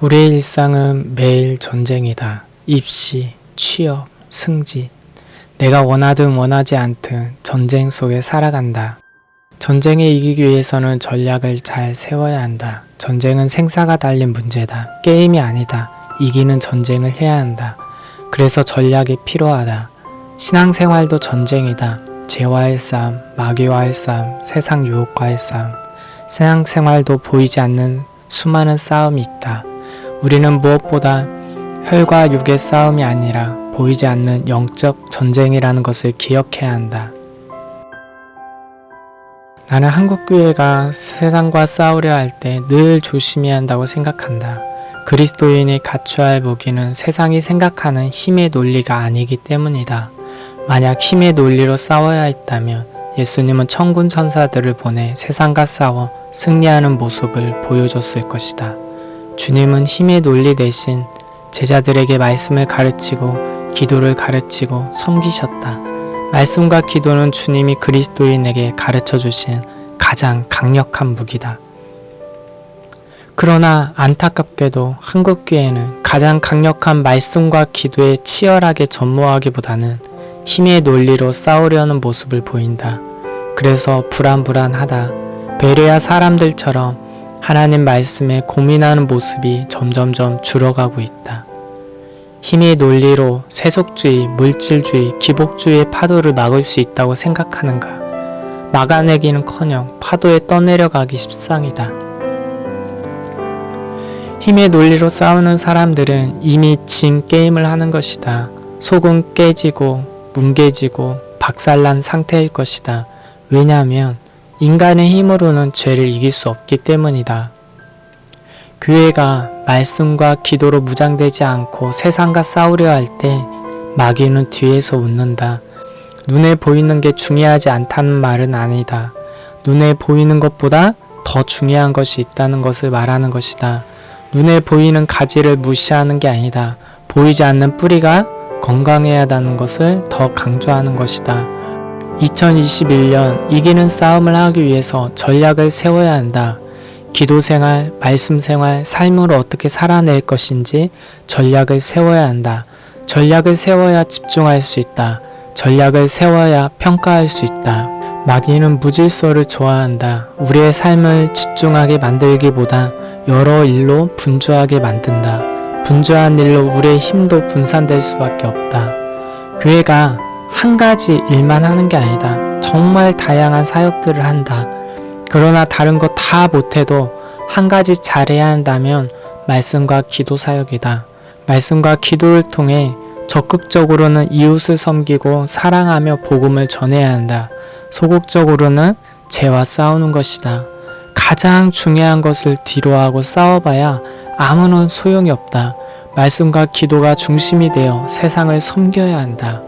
우리의 일상은 매일 전쟁이다. 입시, 취업, 승진. 내가 원하든 원하지 않든 전쟁 속에 살아간다. 전쟁에 이기기 위해서는 전략을 잘 세워야 한다. 전쟁은 생사가 달린 문제다. 게임이 아니다. 이기는 전쟁을 해야 한다. 그래서 전략이 필요하다. 신앙생활도 전쟁이다. 죄와의 싸움, 마귀와의 싸움, 세상 유혹과의 싸움. 신앙생활도 보이지 않는 수많은 싸움이 있다. 우리는 무엇보다 혈과 육의 싸움이 아니라 보이지 않는 영적 전쟁이라는 것을 기억해야 한다. 나는 한국교회가 세상과 싸우려 할 때 늘 조심해야 한다고 생각한다. 그리스도인이 갖춰야 할 무기는 세상이 생각하는 힘의 논리가 아니기 때문이다. 만약 힘의 논리로 싸워야 했다면 예수님은 천군 천사들을 보내 세상과 싸워 승리하는 모습을 보여줬을 것이다. 주님은 힘의 논리 대신 제자들에게 말씀을 가르치고 기도를 가르치고 섬기셨다. 말씀과 기도는 주님이 그리스도인에게 가르쳐 주신 가장 강력한 무기다. 그러나 안타깝게도 한국 교회는 가장 강력한 말씀과 기도에 치열하게 전무하기보다는 힘의 논리로 싸우려는 모습을 보인다. 그래서 불안불안하다. 베레아 사람들처럼 하나님 말씀에 고민하는 모습이 점점점 줄어가고 있다. 힘의 논리로 세속주의, 물질주의, 기복주의의 파도를 막을 수 있다고 생각하는가? 막아내기는커녕 파도에 떠내려가기 십상이다. 힘의 논리로 싸우는 사람들은 이미 진 게임을 하는 것이다. 속은 깨지고 뭉개지고 박살난 상태일 것이다. 왜냐하면 인간의 힘으로는 죄를 이길 수 없기 때문이다. 교회가 말씀과 기도로 무장되지 않고 세상과 싸우려 할 때 마귀는 뒤에서 웃는다. 눈에 보이는 게 중요하지 않다는 말은 아니다. 눈에 보이는 것보다 더 중요한 것이 있다는 것을 말하는 것이다. 눈에 보이는 가지를 무시하는 게 아니다. 보이지 않는 뿌리가 건강해야 하다는 것을 더 강조하는 것이다. 2021년 이기는 싸움을 하기 위해서 전략을 세워야 한다. 기도 생활, 말씀 생활, 삶을 어떻게 살아낼 것인지 전략을 세워야 한다. 전략을 세워야 집중할 수 있다. 전략을 세워야 평가할 수 있다. 마귀는 무질서를 좋아한다. 우리의 삶을 집중하게 만들기보다 여러 일로 분주하게 만든다. 분주한 일로 우리의 힘도 분산될 수밖에 없다. 교회가 한 가지 일만 하는 게 아니다. 정말 다양한 사역들을 한다. 그러나 다른 거다 못해도 한 가지 잘해야 한다면 말씀과 기도 사역이다. 말씀과 기도를 통해 적극적으로는 이웃을 섬기고 사랑하며 복음을 전해야 한다. 소극적으로는 죄와 싸우는 것이다. 가장 중요한 것을 뒤로하고 싸워봐야 아무런 소용이 없다. 말씀과 기도가 중심이 되어 세상을 섬겨야 한다.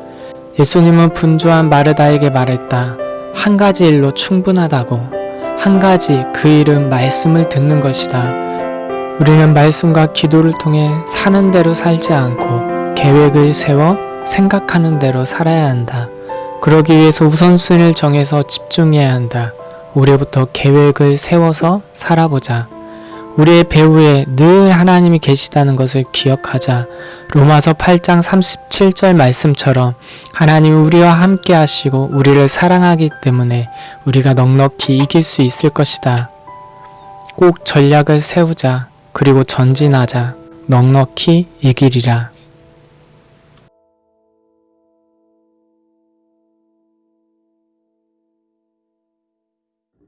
예수님은 분주한 마르다에게 말했다. 한 가지 일로 충분하다고. 한 가지 그 일은 말씀을 듣는 것이다. 우리는 말씀과 기도를 통해 사는 대로 살지 않고 계획을 세워 생각하는 대로 살아야 한다. 그러기 위해서 우선순위를 정해서 집중해야 한다. 올해부터 계획을 세워서 살아보자. 우리의 배후에 늘 하나님이 계시다는 것을 기억하자. 로마서 8장 37절 말씀처럼 하나님 우리와 함께 하시고 우리를 사랑하기 때문에 우리가 넉넉히 이길 수 있을 것이다. 꼭 전략을 세우자. 그리고 전진하자. 넉넉히 이기리라.